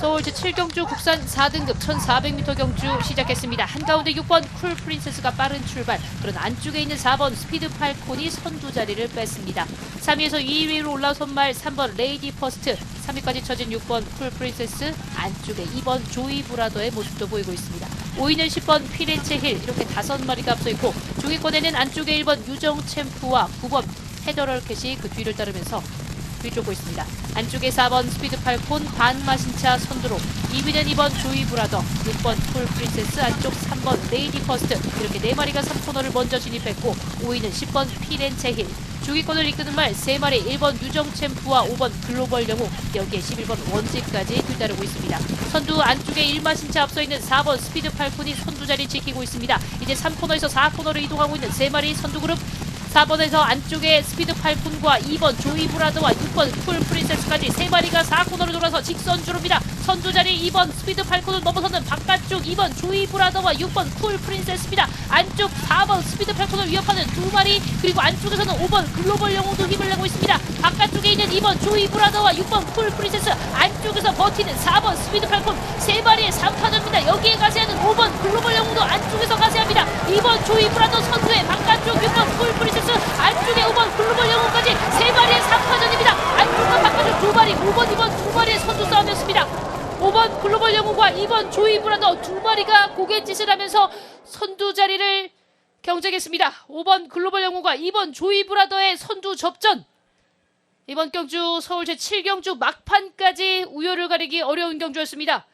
서울 제7경주 국산 4등급 1400m 경주 시작했습니다. 한가운데 6번 쿨 프린세스가 빠른 출발. 그런 안쪽에 있는 4번 스피드 팔콘이 선두 자리를 뺐습니다. 3위에서 2위로 올라선 말 3번 레이디 퍼스트, 3위까지 처진 6번 쿨 프린세스, 안쪽에 2번 조이 브라더의 모습도 보이고 있습니다. 5위는 10번 피렌체 힐 이렇게 다섯 마리가 앞서 있고 중위권에는 안쪽에 1번 유정 챔프와 9번 페더럴 캣이 그 뒤를 따르면서 뒤쫓고 있습니다. 안쪽에 4번 스피드 팔콘 반마신차 선두로 2위는 2번 조이 브라더 6번 쿨 프린세스 안쪽 3번 레이디 퍼스트 이렇게 네 마리가 3코너를 먼저 진입했고 5위는 10번 피렌체 힐 중위권을 이끄는 말 3마리 1번 유정 챔프와 5번 글로벌 영웅 여기에 11번 원지까지 뒤따르고 있습니다. 선두 안쪽에 1마신차 앞서 있는 4번 스피드 팔콘이 선두 자리 지키고 있습니다. 이제 3코너에서 4코너로 이동하고 있는 3마리 선두 그룹 4번에서 안쪽에 스피드 팔콘과 2번 조이 브라더와 6번 쿨 프린세스까지 세 마리가 4코너를 돌아서 직선 주로입니다. 선두 자리 2번 스피드 팔콘을 넘어서는 바깥쪽 2번 조이 브라더와 6번 쿨 프린세스입니다. 안쪽 4번 스피드 팔콘을 위협하는 두 마리 그리고 안쪽에서는 5번 글로벌 영웅도 힘을 내고 있습니다. 바깥쪽에 있는 2번 조이 브라더와 6번 쿨 프린세스 안쪽에서 버티는 4번 스피드 팔콘 세 마리의 3파전입니다. 여기에 가세하는 5번 글로벌 영웅도 안쪽에서 가세합니다. 2번 조이 브라더 선두에 바깥쪽 6번 쿨 프린세스 안쪽에 5번 글로벌 영웅까지 세 마리의 3파전입니다. 안쪽과 바깥쪽 두 마리 5번 2번 두 마리의 싸움이었습니다. 5번 글로벌 영웅과 2번 조이 브라더 두 마리가 고갯짓을 하면서 선두 자리를 경쟁했습니다. 5번 글로벌 영웅과 2번 조이 브라더의 선두 접전. 이번 경주 서울 제7경주 막판까지 우열을 가리기 어려운 경주였습니다.